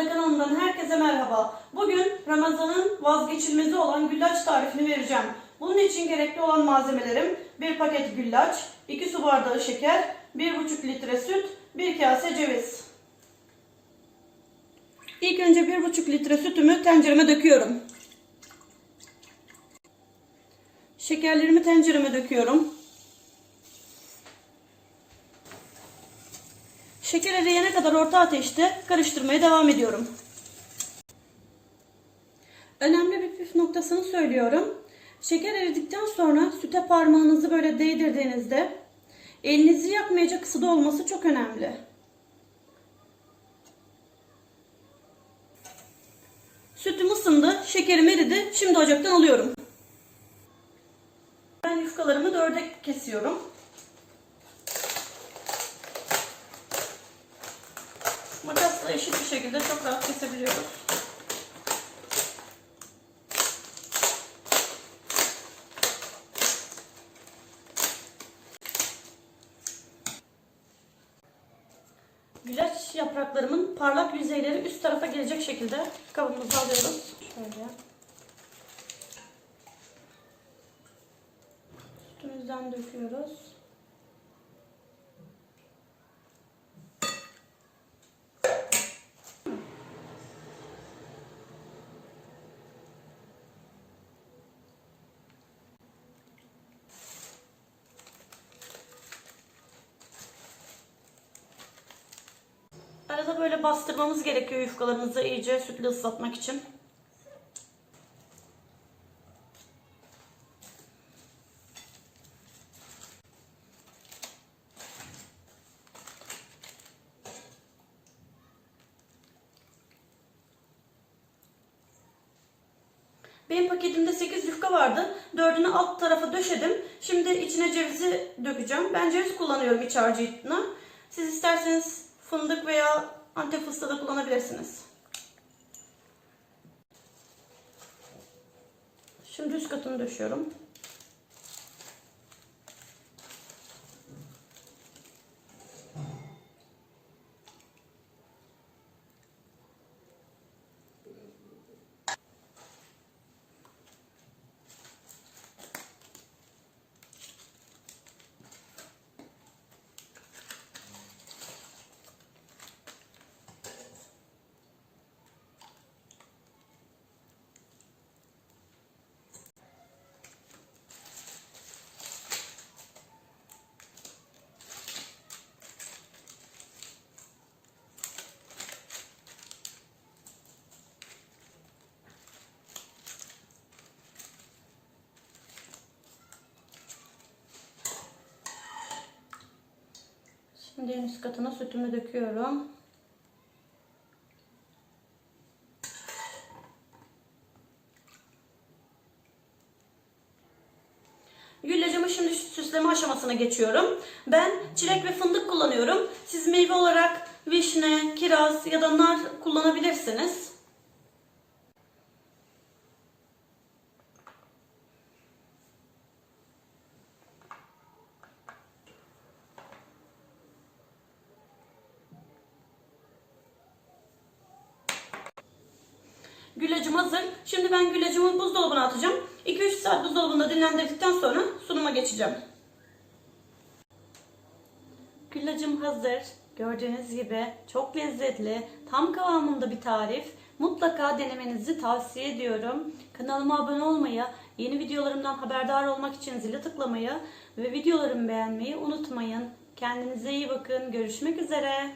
Fırında kanalından herkese merhaba. Bugün Ramazan'ın vazgeçilmezi olan güllaç tarifini vereceğim. Bunun için gerekli olan malzemelerim 1 paket güllaç, 2 su bardağı şeker, 1,5 litre süt, 1 kase ceviz. İlk önce 1,5 litre sütümü tencereme döküyorum. Şekerlerimi tencereme döküyorum. Şeker eriyene kadar orta ateşte karıştırmaya devam ediyorum. Önemli bir püf noktasını söylüyorum. Şeker eridikten sonra süte parmağınızı böyle değdirdiğinizde elinizi yakmayacak ısıda olması çok önemli. Sütüm ısındı, şekerim eridi. Şimdi ocaktan alıyorum. Ben yufkalarımı dörde kesiyorum. Makasla eşit bir şekilde çok rahat kesebiliyoruz. Güllaç yapraklarımın parlak yüzeyleri üst tarafa gelecek şekilde kabımıza alıyoruz. Şöyle. Sütümüzden döküyoruz. Arada böyle bastırmamız gerekiyor yufkalarımızı iyice sütle ıslatmak için. Benim paketimde 8 yufka vardı. Dördünü alt tarafa döşedim. Şimdi içine cevizi dökeceğim. Ben ceviz kullanıyorum iç harcıyla. Siz isterseniz fındık veya antep fıstığı da kullanabilirsiniz. Şimdi üst katını döşüyorum. Şimdi en üst katına sütümü döküyorum. Güllacımı şimdi süsleme aşamasına geçiyorum. Ben çilek ve fındık kullanıyorum. Siz meyve olarak vişne, kiraz ya da nar kullanabilirsiniz. Güllacım hazır. Şimdi ben güllacımı buzdolabına atacağım. 2-3 saat buzdolabında dinlendirdikten sonra sunuma geçeceğim. Güllacım hazır. Gördüğünüz gibi çok lezzetli, tam kıvamında bir tarif. Mutlaka denemenizi tavsiye ediyorum. Kanalıma abone olmayı, yeni videolarımdan haberdar olmak için zile tıklamayı ve videolarımı beğenmeyi unutmayın. Kendinize iyi bakın. Görüşmek üzere.